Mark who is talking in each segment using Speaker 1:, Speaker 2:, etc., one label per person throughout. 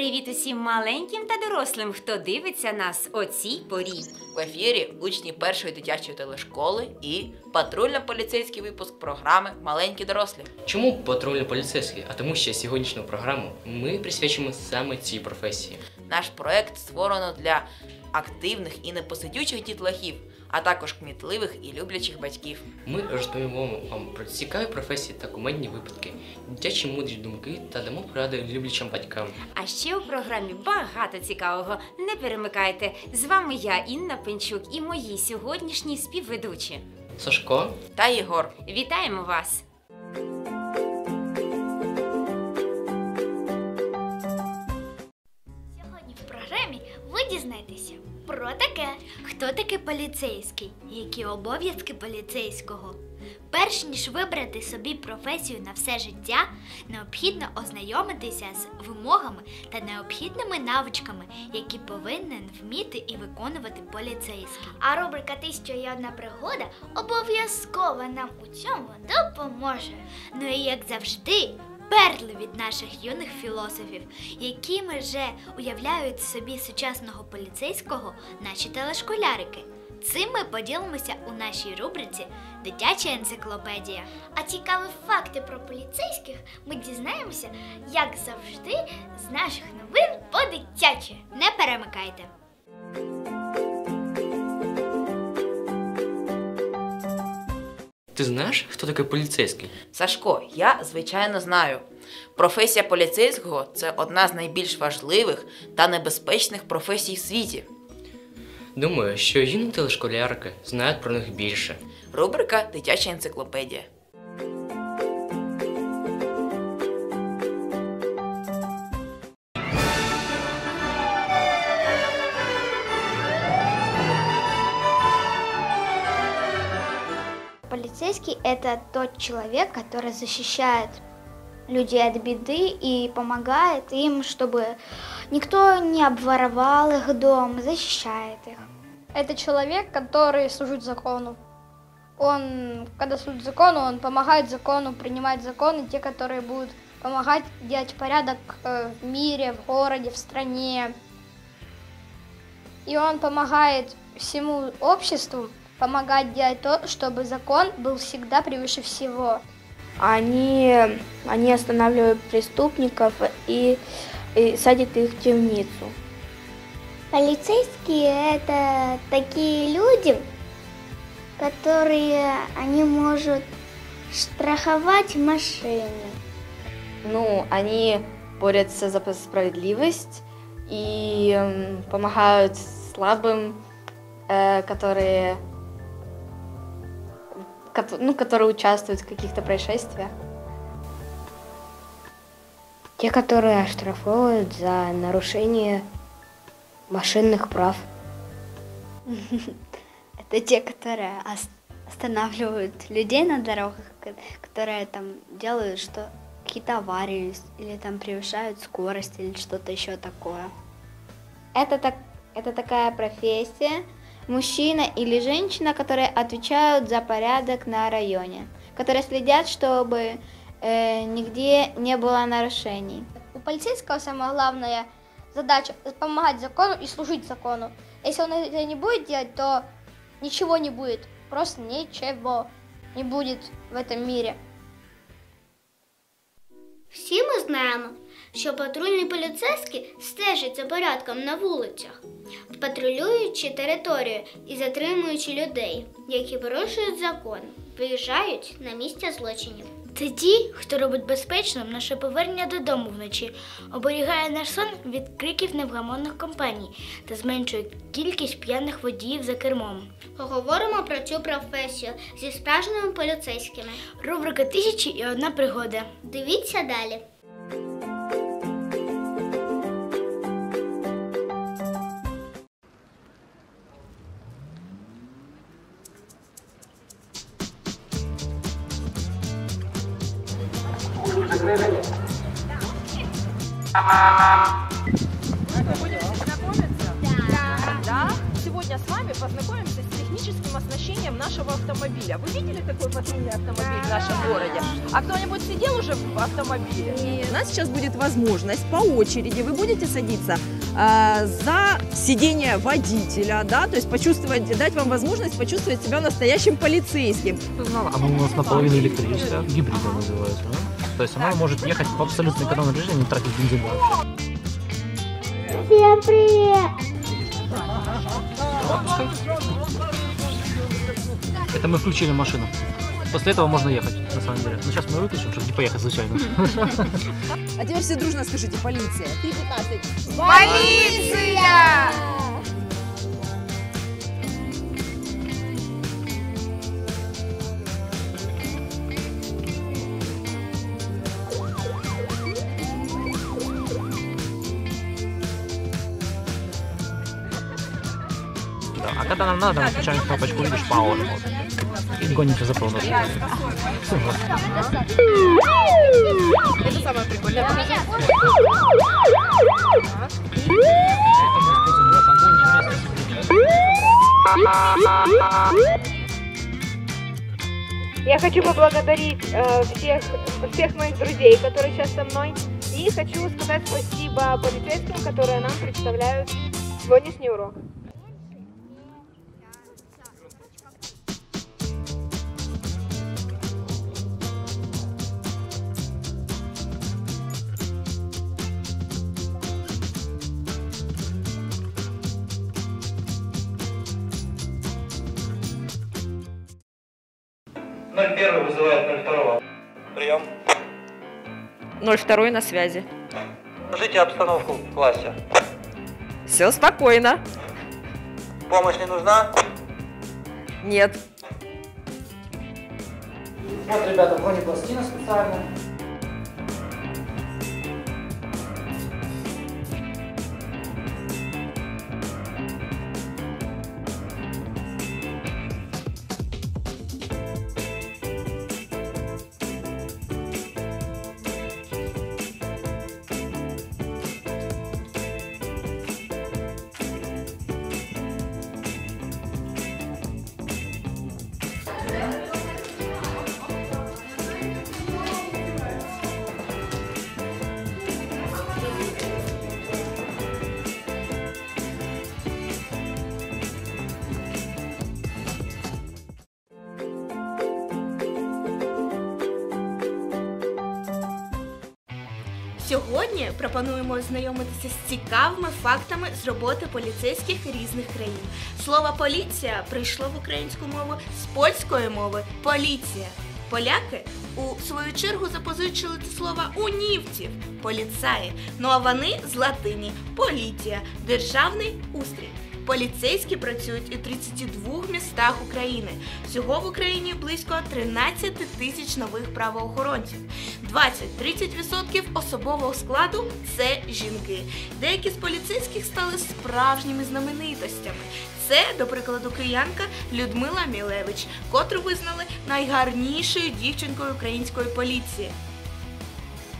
Speaker 1: Привіт усім маленьким та дорослим, хто дивиться нас о цій порі.
Speaker 2: В ефірі учні першої дитячої телешколи і патрульно-поліцейський випуск програми Маленькі дорослі.
Speaker 3: Чому патрульно поліцейський? А тому, що сьогоднішню програму ми присвячимо саме цій професії.
Speaker 2: Наш проект створено для активних і непосидючих дітлахів, а також кмітливих і люблячих батьків.
Speaker 3: Ми розповімо вам про цікаві професії та кумедні випадки, дитячі мудрі думки та дамо поради люблячим батькам.
Speaker 1: А ще у програмі багато цікавого. Не перемикайте. З вами я, Інна Пенчук, і мої сьогоднішні співведучі.
Speaker 3: Сашко,
Speaker 2: Та Єгор.
Speaker 1: Вітаємо вас!
Speaker 4: Хто поліцейський, які обов'язки поліцейського. Перш ніж вибрати собі професію на все життя, необхідно ознайомитися з вимогами та необхідними навичками, які повинен вміти і виконувати поліцейський. А рубрика «Тисяча і одна пригода обов'язково нам у цьому допоможе. Ну і як завжди, перли від наших юних філософів, якими вже уявляють собі сучасного поліцейського наші телешколярики. Цим ми поділимося у нашій рубриці Дитяча енциклопедія. А цікаві факти про поліцейських ми дізнаємося, як завжди, з наших новин по-дитячі. Не перемикайте!
Speaker 3: Ти знаєш, хто такий поліцейський?
Speaker 2: Сашко, я звичайно знаю. Професія поліцейського це одна з найбільш важливих та небезпечних професій в світі.
Speaker 3: Думаю, що юні телешколярки знають про них більше.
Speaker 2: Рубрика Дитяча енциклопедія.
Speaker 5: Полицейский – это тот человек, который защищает людей от беды и помогает им, чтобы никто не обворовал их дом, защищает их.
Speaker 6: Это человек, который служит закону. Он, когда служит закону, он помогает закону принимать законы, те, которые будут помогать делать порядок э, в мире, в городе, в стране. И он помогает всему обществу помогать делать то, чтобы закон был всегда превыше всего.
Speaker 7: Они, они останавливают преступников и, и садят их в темницу.
Speaker 5: Полицейские – это такие люди, которые они могут штрафовать машины.
Speaker 7: Ну, они борются за справедливость и помогают слабым, э, которые, кото- ну, которые участвуют в каких-то происшествиях.
Speaker 8: Те, которые оштрафовывают за нарушение машинных прав.
Speaker 9: Это те, которые ос- останавливают людей на дорогах, ко- которые там делают что какие-то аварии или там превышают скорость или что-то еще такое.
Speaker 5: Это, так, это такая профессия, мужчина или женщина, которые отвечают за порядок на районе, которые следят, чтобы э, нигде не было нарушений.
Speaker 6: У полицейского самая главная задача – помогать закону и служить закону. Если он это не будет делать, то ничего не будет. Просто ничего не будет в этом мире.
Speaker 4: Всі ми знаємо, що патрульні поліцейські стежать за порядком на вулицях, патрулюючи територію і затримуючи людей, які порушують закон, виїжджають на місця злочинів. Це ті, хто робить безпечним наше повернення додому вночі, оберігає наш сон від криків невгамонних компаній та зменшує кількість п'яних водіїв за кермом. Поговоримо про цю професію зі справжніми поліцейськими. Рубрика Тисячі і одна пригода. Дивіться далі.
Speaker 10: Да. Сегодня с вами познакомимся с техническим оснащением нашего автомобиля. Вы видели, какой патрульный автомобиль в нашем городе? А кто-нибудь сидел уже в автомобиле? У нас сейчас будет возможность по очереди. Вы будете садиться а, за сиденье водителя, да, то есть почувствовать, дать вам возможность почувствовать себя настоящим полицейским.
Speaker 11: Оно у нас наполовину электрическое, гибридное называется. да? То есть она может ехать в абсолютно экономном режиме, не тратить бензин вообще.
Speaker 5: Всем привет!
Speaker 11: Это мы включили машину. После этого можно ехать, на самом деле. Но сейчас мы выключим, чтобы не поехать случайно.
Speaker 10: А теперь все дружно скажите полиция. 3.15.
Speaker 5: Полиция!
Speaker 11: Да. А когда нам надо, мы включаем кнопочку, видишь, Power Mode. И гонимся за полностью.
Speaker 10: Это самое прикольное.
Speaker 7: Я хочу поблагодарить э, всех, всех моих друзей, которые сейчас со мной. И хочу сказать спасибо полицейским, которые нам представляют сегодняшний урок.
Speaker 12: Первый вызывает 02. Прием.
Speaker 10: 02 на связи.
Speaker 12: Скажите обстановку в классе.
Speaker 10: Все спокойно.
Speaker 12: Помощь не нужна?
Speaker 10: Нет.
Speaker 11: Вот, ребята, бронепластина специально.
Speaker 13: Сьогодні пропонуємо ознайомитися з цікавими фактами з роботи поліцейських різних країн. Слово поліція прийшло в українську мову з польської мови поліція. Поляки у свою чергу запозичили це слово у німців поліцаї. Ну а вони з латині поліція, державний устрій. Поліцейські працюють у 32 містах України. Всього в Україні близько 13 тисяч нових правоохоронців. 20-30% особового складу це жінки. Деякі з поліцейських стали справжніми знаменитостями. Це, до прикладу, киянка Людмила Мілевич, котру визнали найгарнішою дівчинкою української поліції.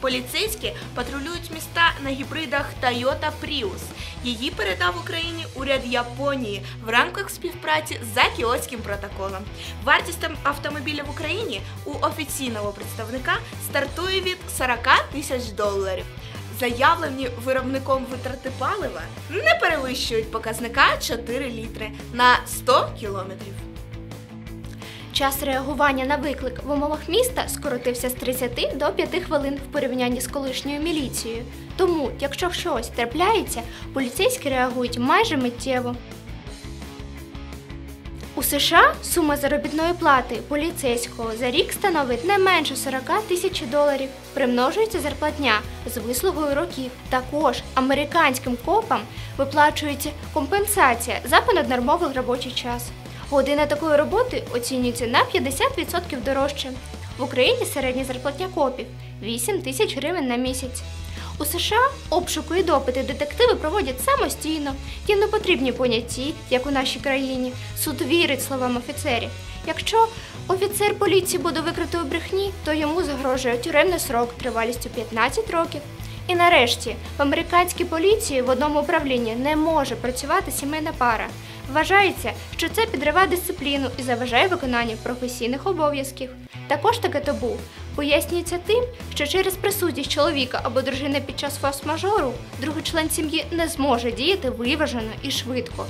Speaker 13: Поліцейські патрулюють міста на гібридах Toyota Prius. Її передав Україні уряд Японії в рамках співпраці за Кіотським протоколом. Вартість автомобіля в Україні у офіційного представника стартує від 40 тисяч доларів. Заявлені виробником витрати палива не перевищують показника 4 літри на 100 кілометрів.
Speaker 14: Час реагування на виклик в умовах міста скоротився з 30 до 5 хвилин в порівнянні з колишньою міліцією. Тому, якщо щось трапляється, поліцейські реагують майже миттєво. У США сума заробітної плати поліцейського за рік становить не менше 40 тисяч доларів. Примножується зарплатня з вислугою років. Також американським копам виплачується компенсація за понаднормовий робочий час. Година такої роботи оцінюється на 50% дорожче. В Україні середня зарплатня копів 8 тисяч гривень на місяць. У США обшуку і допити детективи проводять самостійно. Їм не потрібні понятті, як у нашій країні. Суд вірить словам офіцерів. Якщо офіцер поліції буде викритий у брехні, то йому загрожує тюремний срок тривалістю 15 років. І нарешті в американській поліції в одному управлінні не може працювати сімейна пара. Вважається, що це підриває дисципліну і заважає виконанню професійних обов'язків. Також таке табу пояснюється тим, що через присутність чоловіка або дружини під час форс-мажору другий член сім'ї не зможе діяти виважено і швидко.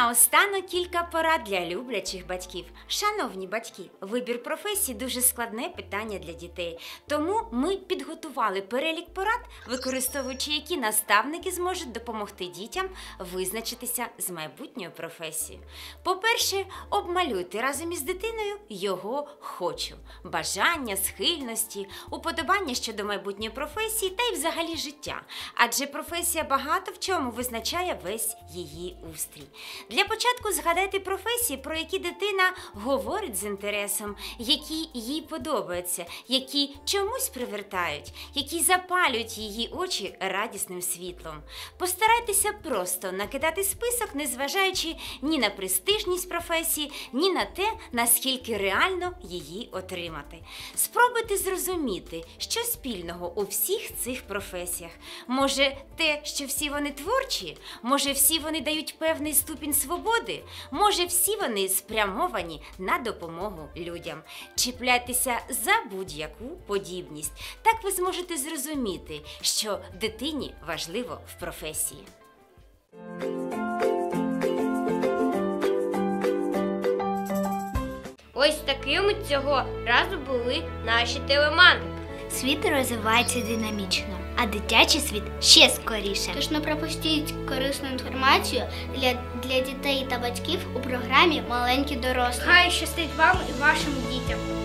Speaker 1: Наостанок кілька порад для люблячих батьків. Шановні батьки, вибір професії дуже складне питання для дітей. Тому ми підготували перелік порад, використовуючи які наставники зможуть допомогти дітям визначитися з майбутньою професією. По-перше, обмалюйте разом із дитиною його хочу, бажання, схильності, уподобання щодо майбутньої професії та й взагалі життя. Адже професія багато в чому визначає весь її устрій. Для початку згадайте професії, про які дитина говорить з інтересом, які їй подобаються, які чомусь привертають, які запалюють її очі радісним світлом. Постарайтеся просто накидати список, незважаючи ні на престижність професії, ні на те, наскільки реально її отримати. Спробуйте зрозуміти, що спільного у всіх цих професіях. Може, те, що всі вони творчі, може, всі вони дають певний ступінь свободи, може, всі вони спрямовані на допомогу людям. Чіпляйтеся за будь-яку подібність. Так ви зможете зрозуміти, що дитині важливо в професії.
Speaker 15: Ось такими цього разу були наші телемани.
Speaker 4: Світ розвивається динамічно, а дитячий світ ще скоріше.
Speaker 16: Тож не пропустіть корисну інформацію для, для дітей та батьків у програмі Маленькі дорослі.
Speaker 15: Хай щастить вам і вашим дітям.